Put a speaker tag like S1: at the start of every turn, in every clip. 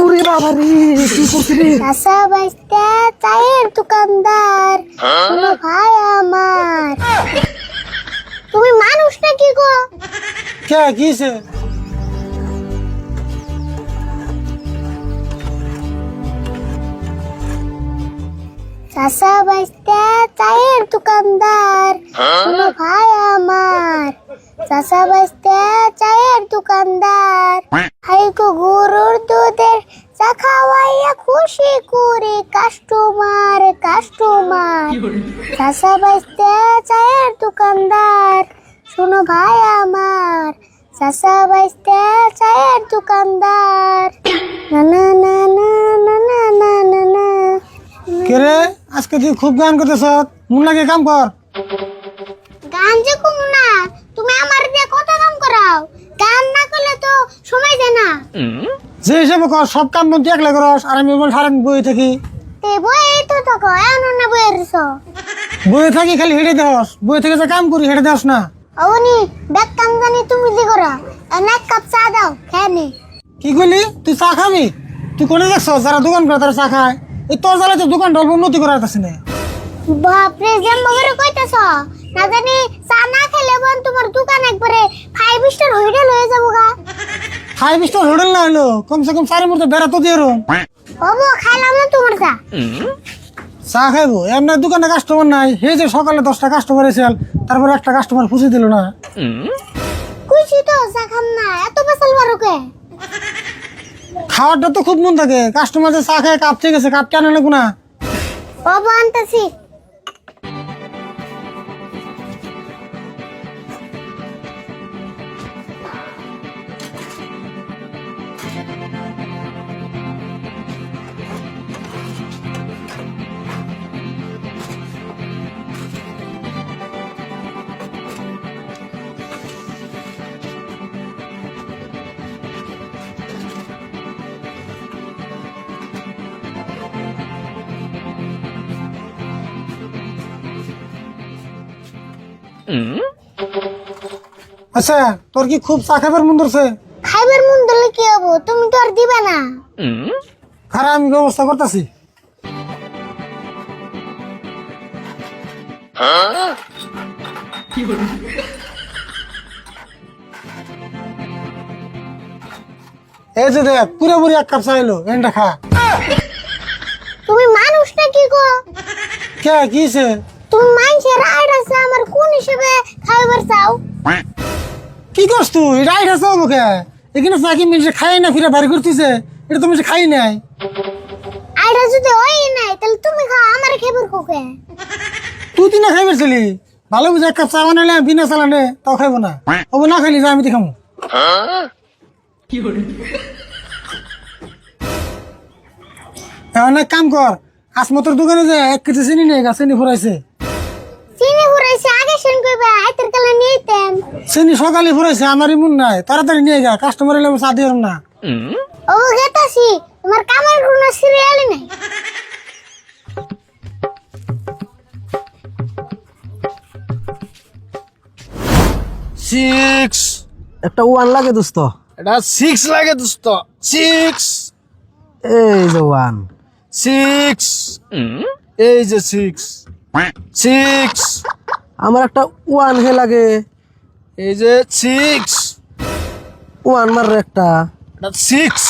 S1: ওরে বাবা রে কি করছিস রে
S2: বাঁচতে চায়ের দোকানদার। শোনো ভাই আমার। তুমি মানুষ নাকি গো?
S1: কে কিছে
S2: চাষা বাঁচতে চায়ের দোকানদার। শোনো ভাই আমার। চাষা বাঁচতে চায়ের দোকানদার। হাই গো গরুর দুধের চা খাওয়াইয়া খুশি করে কাস্টমার কাস্টমার। চাষা বাঁচতে চায়ের দোকানদার শোনো ভাই আমার। চাষা বাঁচতে চায়ের দোকানদার। না না না না না না না না না।
S1: কে রে? আজকে তুই খুব গান করতেছ। মন লাগে কাম কর।
S2: যে
S1: হিসাবে কর সব কাম বন্ধু একলা করস আর আমি বল সারাদিন বই থাকি।
S2: তে বই তো তক এমন না বই এরছ
S1: বই থাকি খালি হেঁটে দেহস বই থেকে যে কাম করি হেঁটে দেহস না।
S2: অবনি ব্যাগ কাম জানি তুমি দি করা এনে এক কাপ চা দাও খেয়ে
S1: কি করলি তুই চা খাবি? তুই কোনে দেখছ? যারা দোকান করে তারা চা খায়। এই তোর জ্বালায় তো দোকান অল্প উন্নতি করার কাছে না।
S2: বাপরে যেম বগরে কইতাছ? না জানি চা না বোন তোমার দোকান একবারে ফাইভ স্টার হোটেল হয়ে যাব গা।
S1: ফাইভ স্টার হোটেল না হলো কমসে কম চারি মতো বেড়া তো দিয়ে রুম
S2: ওবো খাইলাম না তোমার চা।
S1: চা খাইবো এমনি দোকানে কাস্টমার নাই হে যে সকালে দশটা কাস্টমার এসেল তারপর একটা কাস্টমার পুষে দিল না।
S2: কুইছি তো চা খাম না এত বেসাল বারোকে
S1: খাওয়ারটা তো খুব মন থাকে কাস্টমার যে চা খায় কাপ থেকে গেছে কাপ কেন? না
S2: ওবো আনতেছি।
S1: আচ্ছা তোর কি খুব চা খাবার মন ধরছে?
S2: খাইবার মন দিলে কি হব? তুমি তো আর দিবে না।
S1: খারাপ আমি ব্যবস্থা করতেছি। এই যে দেখ পুরোপুরি এক কাপ চাইলো এনটা খা।
S2: তুমি মানুষ নাকি গো?
S1: কে কিছে
S2: তুমি মানুষের আইড আছে আমার কোন হিসেবে খাইবার চাও?
S1: কি করছ তুই? রাইট আছে মুখে এখানে চাকি মিলছে? খাই না ফিরে বাড়ি করতেছে এটা তুমি খাই নাই।
S2: আইডা যদি হয় নাই তাহলে তুমি খাও আমার খাইবার কোকে
S1: তুই তিনা খাই পারছিলি ভালো বুঝে এক কাপ চা বানালে বিনা চালানে তাও খাইবো না। ও না খাইলি যা আমি দেখামু এক কাম কর আসমতর দোকানে যে এক কেজি চিনি নেই গা চিনি ফুরাইছে।
S2: চিনি
S1: সকালে ফুরাইছে আমার ইমুন নাই। তাড়াতাড়ি নিয়ে গা কাস্টমার এলে চা দিয়ে না।
S2: ও গেতাছি তোমার কামার কোনো সিরিয়ালই নাই?
S3: সিক্স
S4: একটা ওয়ান লাগে দোস্ত।
S3: এটা সিক্স লাগে দোস্ত। সিক্স
S4: এই যে ওয়ান
S3: সিক্স এই যে সিক্স সিক্স
S4: আমার একটা ওয়ান হে লাগে।
S3: এই যে সিক্স
S4: ওয়ান মাররে একটা।
S3: এটা সিক্স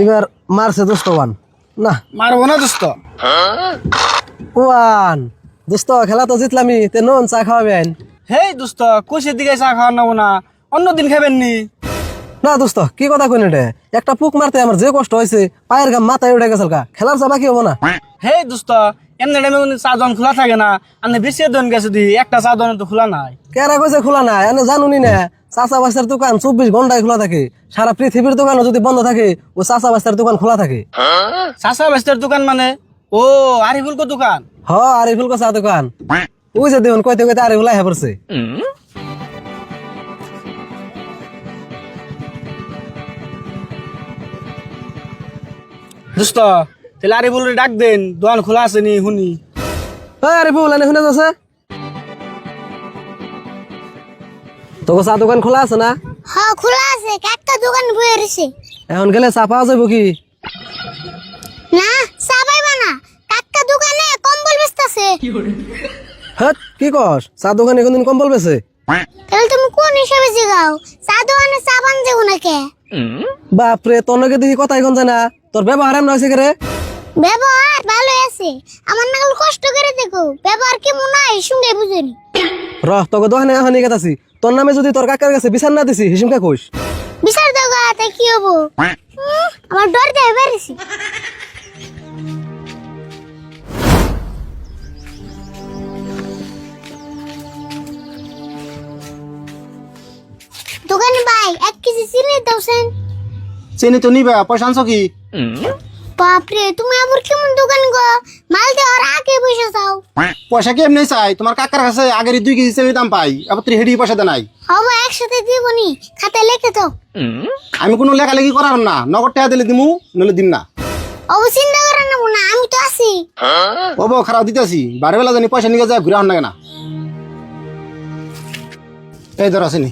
S4: এবার মারছে দোস্ত ওয়ান না।
S3: মারবো না দোস্ত
S4: ওয়ান দোস্ত খেলা তো জিতলামি তে নন চা খাওয়াবেন।
S3: হেই দোস্ত কুশির দিকে চা খাওয়া নেব না। অন্য দিন খাবেন নি
S4: না দোস্ত কি কথা কইন রে একটা পুক মারতে আমার যে কষ্ট হয়েছে পায়ের গাম মাথায় উঠে গেছে কা খেলার চা বাকি হব না?
S3: হেই দোস্ত এমনি টাইমে কোনো চা দোকান খোলা থাকে না। আপনি বেশি দোকান গেছে দি একটা চা দোকান তো খোলা নাই।
S4: কেরা কইছে খোলা নাই? এনে জানুনি না চাচা বাস্তার দোকান চব্বিশ ঘন্টায় খোলা থাকে। সারা পৃথিবীর দোকানও যদি বন্ধ থাকে ও চাচা বাস্তার দোকান খোলা থাকে।
S3: বেস্তের দোকান মানে? ও আরিফুল কো দোকান?
S4: হ আরিফুল চা দোকান। ওই যে দেখুন কইতে কইতে আরিফুল আহে পড়ছে।
S3: দোস্ত তাহলে আরিফুল ডাক দেন দোকান খোলা আছে নি শুনি।
S4: ওই আরিফুল এনে শুনে যাচ্ছে? তোকে চা দোকান খোলা আছে না?
S2: হ্যাঁ খোলা আছে একটা দোকান বয়ে রয়েছে।
S4: এখন গেলে চা পাওয়া যাব কি?
S2: না চা পাইবা না। কাকা দোকানে কম্বল বেচতাছে।
S4: হ্যাঁ কি কস? চা দোকানে কোনদিন কম্বল বেছে
S2: তাহলে তুমি কোন হিসাবে জিগাও? চা দোকানে চা বান যাব না কে
S4: বাপরে তোর নাকি দেখি কথা এখন যায় না তোর ব্যবহার এমন হয়েছে রে?
S2: ব্যবহার ভালো আছে। আমার নাগাল কষ্ট করে দেখো ব্যবহার কেমন নাই সঙ্গে বুঝেনি।
S4: রহ তোকে এখন নিয়ে গেছি তোর নামে যদি তোর কাকার কাছে বিচার না দিছি হিসুমকে কইস?
S2: বিচার দেবো তাই কি হব? আমার ডর দেয় বেড়েছি। দোকানে ভাই এক কেজি চিনি দাওছেন
S3: চিনি তো নিবা পয়সা আনছো কি?
S2: বাপরে তুমি আবার কেমন দোকান গো? মাল দেওয়ার আগে বসে যাও।
S3: পয়সা কি এমনি চাই? তোমার কাকার কাছে আগের দুই কেজি চিনি দাম পাই আবার তুই হেডি পয়সা দেয় নাই।
S2: হব একসাথে দিবনি খাতায় লিখে দাও।
S3: আমি কোনো লেখালেখি করার না নগদ টাকা দিলে দিমু নইলে দিম না।
S2: অবো চিন্তা করে নেব না আমি তো আছি।
S3: বউ খারাপ দিতেছি বাড়ি বেলা জানি পয়সা নিয়ে যায় ঘুরে আন না। এই ধর আসেনি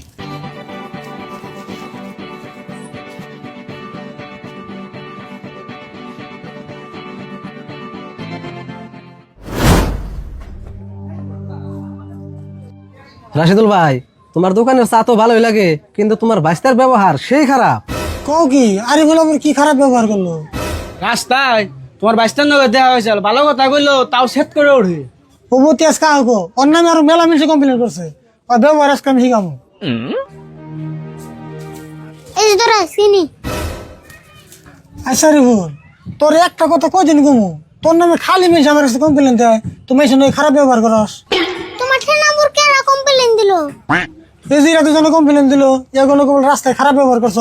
S4: রাশিদুল ভাই তোমার দোকানের চা তো ভালোই লাগে কিন্তু তোমার বাইস্তার ব্যবহার সেই খারাপ।
S1: কও কি? আরে বলে কি খারাপ ব্যবহার করল?
S3: রাস্তায় তোমার বাইশটার নগর দেওয়া হয়েছিল ভালো কথা কইলো তাও সেট করে ওঠে
S1: প্রভুতি আজকে আহো ওর নামে আরও মেলা মিশে কমপ্লেন করছে। ওর ব্যবহার আজকে আমি শিখাবো।
S2: এই যে ধরো চিনি
S1: আচ্ছা রে তোর একটা কথা কদিন কমু তোর নামে খালি মেশে আমার কাছে কমপ্লেন দেয়। তুমি এসে নয় খারাপ ব্যবহার করস।
S2: দিল?
S1: এই যে এরা দুজনে কমপ্লেন দিল কেবল রাস্তায় খারাপ ব্যবহার করছ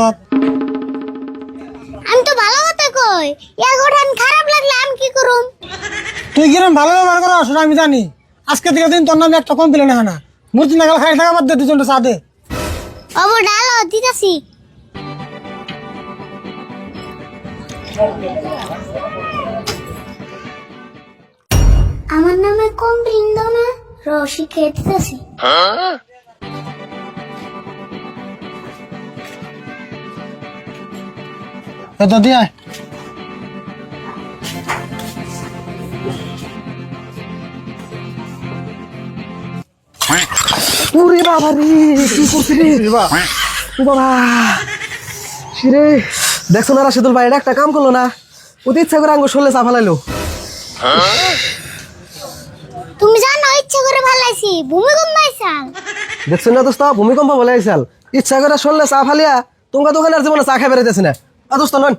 S2: আমি তো ভালো কথা কই। ওঠান খারাপ লাগলে আমি কি করুম?
S1: তুই কিরম ভালো ব্যবহার সেটা আমি জানি। আজকে থেকে দিন তোর নামে একটা কমপ্লেন হয় না। মূর্তি নাগাল খাই থাকা বাদ দে দুজনটা দে।
S2: অবো ডালো দিতাছি। আমার নামে কমপ্লেন দাও না। রসি খেয়ে দিতাছি
S1: দিয়ে
S4: ওরে বাবা রে কি করছিস রে ও বাবা। শিরে দেখছ না রাশিদুল ভাই এটা একটা কাম করল না? ওতে ইচ্ছা করে আঙ্গুর শরীরে চা ফালাইলো।
S2: তুমি জানো করে ভালাইছি ভূমিকম্প আইসাল।
S4: দেখছ না দোস্ত ভূমিকম্প বলে আইসাল। ইচ্ছা করে শুনলে চা ফালিয়া তোমার দোকানের জীবনে চা খাই বেড়াইতেছে না। আ দোস্ত নন।